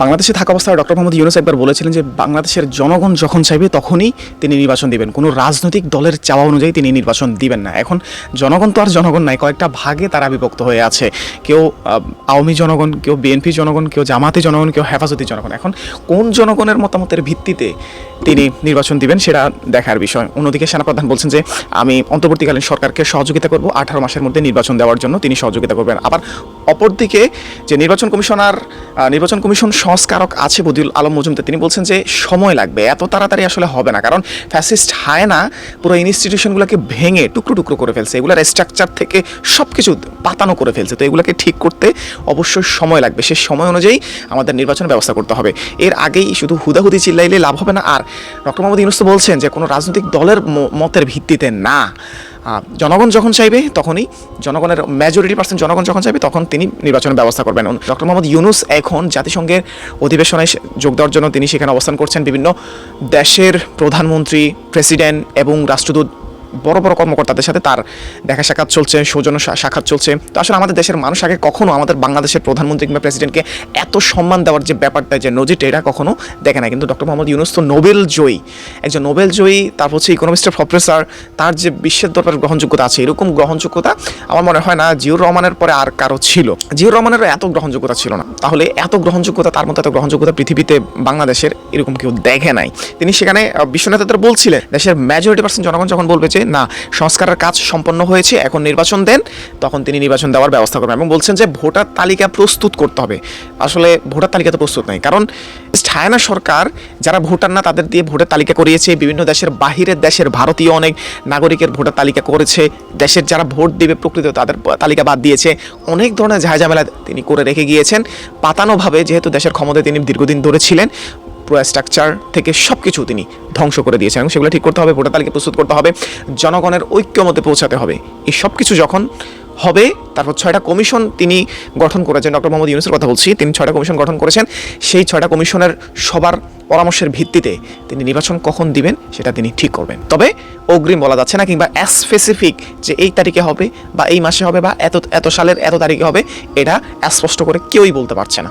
বাংলাদেশে থাকা অবস্থায় ডক্টর মোহাম্মদ ইউনুস একবার বলেছিলেন যে বাংলাদেশের জনগণ যখন চাইবে তখনই তিনি নির্বাচন দিবেন। কোনো রাজনৈতিক দলের চাওয়া অনুযায়ী তিনি নির্বাচন দিবেন না। এখন জনগণ তো আর জনগণ নাই কয়েকটা ভাগে তারা বিভক্ত হয়ে আছে। কেউ আওয়ামী জনগণ, কেউ বিএনপি জনগণ, কেউ জামাতি জনগণ, কেউ হেফাজতি জনগণ। এখন কোন জনগণের মতামতের ভিত্তিতে তিনি নির্বাচন দিবেন সেটা দেখার বিষয়। অন্যদিকে সেনাপ্রধান বলছেন যে, আমি অন্তর্বর্তীকালীন সরকারকে সহযোগিতা করব। আঠারো মাসের মধ্যে নির্বাচন দেওয়ার জন্য তিনি সহযোগিতা করবেন। আবার অপরদিকে যে নির্বাচন কমিশনার নির্বাচন কমিশন সংস্কারক আছে বদিউল আলম মজুমদার। তিনি বলছেন যে সময় লাগবে, এত তাড়াতাড়ি আসলে হবে না, কারণ ফ্যাসিস্ট হায়না পুরো ইনস্টিটিউশনগুলোকে ভেঙে টুকরো টুকরো করে ফেলছে, এগুলোর স্ট্রাকচার থেকে সব কিছু পাতানো করে ফেলছে, তো এগুলোকে ঠিক করতে অবশ্যই সময় লাগবে সে সময় অনুযায়ী আমাদের নির্বাচনের ব্যবস্থা করতে হবে। এর আগেই শুধু হুদাহুদি চিল্লাইলে লাভ হবে না, আর ডক্টর মোহাম্মদ ইউনুস বলছেন যে কোনো রাজনৈতিক দলের মতের ভিত্তিতে না। জনগণ যখন চাইবে তখনই, জনগণের মেজরিটি পার্সেন্ট জনগণ যখন চাইবে তখন তিনি নির্বাচনের ব্যবস্থা করবেন। ডক্টর মোহাম্মদ ইউনুস এখন জাতিসংঘের অধিবেশনে যোগ দেওয়ার জন্য তিনি সেখানে অবস্থান করছেন। বিভিন্ন দেশের প্রধানমন্ত্রী প্রেসিডেন্ট এবং রাষ্ট্রদূত বড় বড় কর্মকর্তাদের সাথে তার দেখা সাক্ষাৎ চলছে সৌজন্য সাক্ষাৎ চলছে। তো আসলে আমাদের দেশের মানুষ আগে কখনো আমাদের বাংলাদেশের প্রধানমন্ত্রী কিংবা প্রেসিডেন্টকে এত সম্মান দেওয়ার যে ব্যাপারটা যে নজিরটা এটা কখনো দেখে না কিন্তু ডক্টর মোহাম্মদ ইউনুস তো নোবেল জয়ী। একজন নোবেল জয়ী তারপর হচ্ছে ইকোনমিস্টের প্রফেসর তার যে বিশ্বের দরবারে গ্রহণযোগ্যতা আছে এরকম গ্রহণযোগ্যতা আমার মনে হয় না জিউর রহমানের পরে আর কারও ছিল। জিউর রহমানেরও এত গ্রহণযোগ্যতা ছিল না। তাহলে এত গ্রহণযোগ্যতা তার মতো এত গ্রহণযোগ্যতা পৃথিবীতে বাংলাদেশের এরকম কেউ দেখে নাই। তিনি সেখানে আহ, বিশ্ব নেতাদের বলছিলেন দেশের মেজরিটি পার্সেন্ট জনগণ যখন বলবে যে না, সংস্কারের কাজ সম্পন্ন হয়েছে, এখন নির্বাচন দেন, তখন তিনি নির্বাচন দেওয়ার ব্যবস্থা করবেন এবং বলছেন যে ভোটার তালিকা প্রস্তুত করতে হবে। আসলে ভোটার তালিকা তো প্রস্তুত নাই, কারণ ছায়না সরকার যারা ভোটার না, তাদের দিয়ে ভোটার তালিকা করিয়েছে, বিভিন্ন দেশের বাহিরের দেশের ভারতীয় অনেক নাগরিকের ভোটার তালিকা করেছে, দেশের যারা ভোট দেবে প্রকৃত তাদের তালিকা বাদ দিয়েছে, অনেক ধরনের ঝামেলা তিনি করে রেখে গিয়েছেন। পাতানোভাবে যেহেতু দেশের ক্ষমতায় তিনি দীর্ঘদিন ধরে ছিলেন পুরো স্ট্রাকচার থেকে সব কিছু তিনি ধ্বংস করে দিয়েছেন এবং সেগুলো ঠিক করতে হবে, ভোটার তালিকা প্রস্তুত করতে হবে, জনগণের ঐক্যমতে পৌঁছাতে হবে। এই সব কিছু যখন হবে, তারপর ছয়টা কমিশন তিনি গঠন করেছেন। ডক্টর মোহাম্মদ ইউনুসের কথা বলছি, তিনি ছয়টা কমিশন গঠন করেছেন। সেই ছয়টা কমিশনের সবার পরামর্শের ভিত্তিতে তিনি নির্বাচন কখন দিবেন, সেটা তিনি ঠিক করবেন। তবে অগ্রিম বলা যাচ্ছে না, কিংবা স্পেসিফিক যে এই তারিখে হবে বা এই মাসে হবে বা এত এত সালের এত তারিখে হবে, এটা স্পষ্ট করে কেউই বলতে পারছে না।